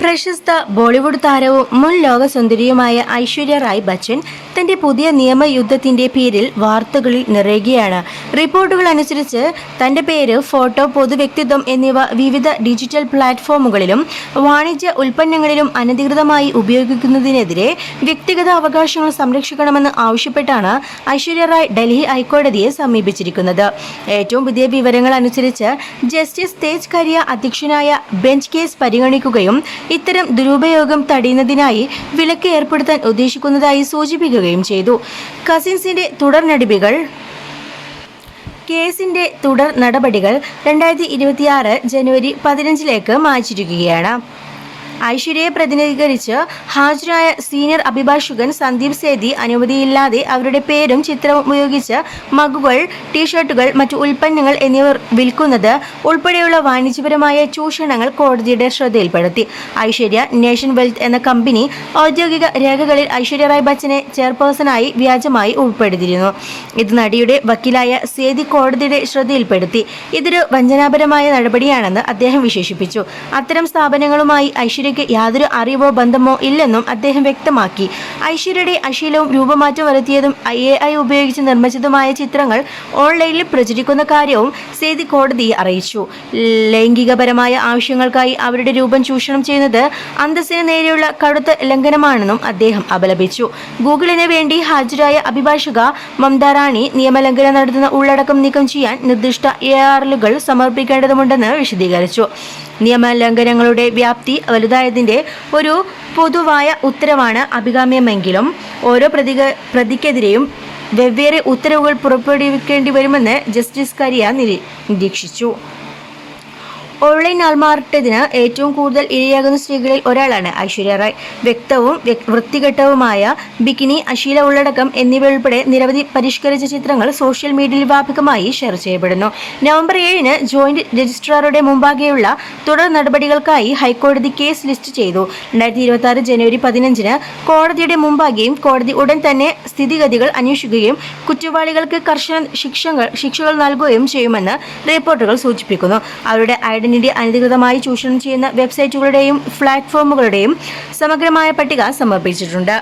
പ്രശസ്ത ബോളിവുഡ് താരവും മുൻ ലോകസുന്ദരിയുമായ ഐശ്വര്യ റായ് ബച്ചൻ തന്റെ പുതിയ നിയമയുദ്ധത്തിന്റെ പേരിൽ വാർത്തകളിൽ നിറയുകയാണ്. റിപ്പോർട്ടുകൾ അനുസരിച്ച് തന്റെ പേര് ഫോട്ടോ പൊതുവ്യക്തിത്വം എന്നിവ വിവിധ ഡിജിറ്റൽ പ്ലാറ്റ്ഫോമുകളിലും വാണിജ്യ ഉൽപ്പന്നങ്ങളിലും അനധികൃതമായി ഉപയോഗിക്കുന്നതിനെതിരെ വ്യക്തിഗത അവകാശങ്ങൾ സംരക്ഷിക്കണമെന്ന് ആവശ്യപ്പെട്ടാണ് ഐശ്വര്യ റായ് ഡൽഹി ഹൈക്കോടതിയെ സമീപിച്ചിരിക്കുന്നത്. ഏറ്റവും പുതിയ വിവരങ്ങൾ അനുസരിച്ച് ജസ്റ്റിസ് തേജ് കരിയ അധ്യക്ഷനായ ബെഞ്ച് കേസ് പരിഗണിക്കുകയും ഇത്തരം ദുരുപയോഗം തടയുന്നതിനായി വിലക്ക് ഏർപ്പെടുത്താൻ ഉദ്ദേശിക്കുന്നതായി സൂചിപ്പിക്കുകയും ചെയ്തു. കസിൻസിന്റെ തുടർ നടപടികൾ കേസിന്റെ തുടർ നടപടികൾ രണ്ടായിരത്തി ഇരുപത്തിയാറ് ജനുവരി പതിനഞ്ചിലേക്ക് മാറ്റിയിരിക്കുകയാണ്. ഐശ്വര്യയെ പ്രതിനിധീകരിച്ച് ഹാജരായ സീനിയർ അഭിഭാഷകൻ സന്ദീപ് സേതി അനുമതിയില്ലാതെ അവരുടെ പേരും ചിത്രവും ഉപയോഗിച്ച് മഗുകൾ ടീഷർട്ടുകൾ മറ്റു ഉൽപ്പന്നങ്ങൾ എന്നിവ വിൽക്കുന്നത് ഉൾപ്പെടെയുള്ള വാണിജ്യപരമായ ചൂഷണങ്ങൾ കോടതിയുടെ ശ്രദ്ധയിൽപ്പെടുത്തി. ഐശ്വര്യ നേഷൻ വെൽത്ത് എന്ന കമ്പനി ഔദ്യോഗിക രേഖകളിൽ ഐശ്വര്യ റായ് ബച്ചനെ ചെയർപേഴ്സണായി വ്യാജമായി ഉൾപ്പെടുത്തിയിരുന്നു. ഇത് നടിയുടെ വക്കീലായ സേതി കോടതിയുടെ ശ്രദ്ധയിൽപ്പെടുത്തി. ഇതൊരു വഞ്ചനാപരമായ നടപടിയാണെന്ന് അദ്ദേഹം വിശേഷിപ്പിച്ചു. അത്തരം സ്ഥാപനങ്ങളുമായി ഐശ്വര്യയ്ക്ക് യാതൊരു അറിവോ ബന്ധമോ ഇല്ലെന്നും അദ്ദേഹം വ്യക്തമാക്കി. ഐശ്വര്യയുടെ അശീലവും രൂപമാറ്റം വരുത്തിയതും ഐ എ ഐ ഉപയോഗിച്ച് നിർമ്മിച്ചതുമായ ചിത്രങ്ങൾ ഓൺലൈനിൽ പ്രചരിക്കുന്ന കാര്യവും സേതി കോടതിയെ അറിയിച്ചു. ലൈംഗികപരമായ ആവശ്യങ്ങൾക്കായി അവരുടെ രൂപം ചൂഷണം ചെയ്യുന്നത് അന്തസ്സിന് നേരെയുള്ള കടുത്ത ലംഘനമാണെന്നും അദ്ദേഹം അപലപിച്ചു. ഗൂഗിളിന് വേണ്ടി ഹാജരായ അഭിഭാഷക മമത റാണി നിയമലംഘനം നടത്തുന്ന ഉള്ളടക്കം നീക്കം ചെയ്യാൻ നിർദ്ദിഷ്ട എ ആറിലുകൾ സമർപ്പിക്കേണ്ടതുണ്ടെന്ന് വിശദീകരിച്ചു. നിയമലംഘനങ്ങളുടെ വ്യാപ്തി വലുതായതിന്റെ ഒരു പൊതുവായ ഉത്തരവാണ് അഭികാമ്യമെങ്കിലും ഓരോ പ്രതിക പ്രതിക്കെതിരെയും വെവ്വേറെ ഉത്തരവുകൾ പുറപ്പെടുവിക്കേണ്ടി വരുമെന്ന് ജസ്റ്റിസ് കരിയ നിരീ- നിരീക്ഷിച്ചു. ഓൺലൈൻ ആൾമാറിട്ടതിന് ഏറ്റവും കൂടുതൽ ഇരയാകുന്ന സ്ത്രീകളിൽ ഒരാളാണ് ഐശ്വര്യ റായ്. വ്യക്തവും വൃത്തികെട്ടവുമായ ബിക്കിനി അശീല ഉള്ളടക്കം എന്നിവ ഉൾപ്പെടെ നിരവധി പരിഷ്കരിച്ച ചിത്രങ്ങൾ സോഷ്യൽ മീഡിയയിൽ വ്യാപകമായി ഷെയർ ചെയ്യപ്പെടുന്നു. നവംബർ ഏഴിന് ജോയിന്റ് രജിസ്ട്രാറുടെ മുമ്പാകെയുള്ള തുടർ നടപടികൾക്കായി ഹൈക്കോടതി കേസ് ലിസ്റ്റ് ചെയ്തു. രണ്ടായിരത്തി ഇരുപത്തി ആറ് ജനുവരി പതിനഞ്ചിന് കോടതിയുടെ മുമ്പാകെയും കോടതി ഉടൻ തന്നെ സ്ഥിതിഗതികൾ അന്വേഷിക്കുകയും കുറ്റവാളികൾക്ക് കർശന ശിക്ഷകൾ ശിക്ഷകൾ നൽകുകയും ചെയ്യുമെന്ന് റിപ്പോർട്ടുകൾ സൂചിപ്പിക്കുന്നു. അവരുടെ ഐഡന്റിറ്റി അനധികൃതമായി ചൂഷണം ചെയ്യുന്ന വെബ്സൈറ്റുകളുടെയും പ്ലാറ്റ്ഫോമുകളുടെയും സമഗ്രമായ പട്ടിക സമർപ്പിച്ചിട്ടുണ്ട്.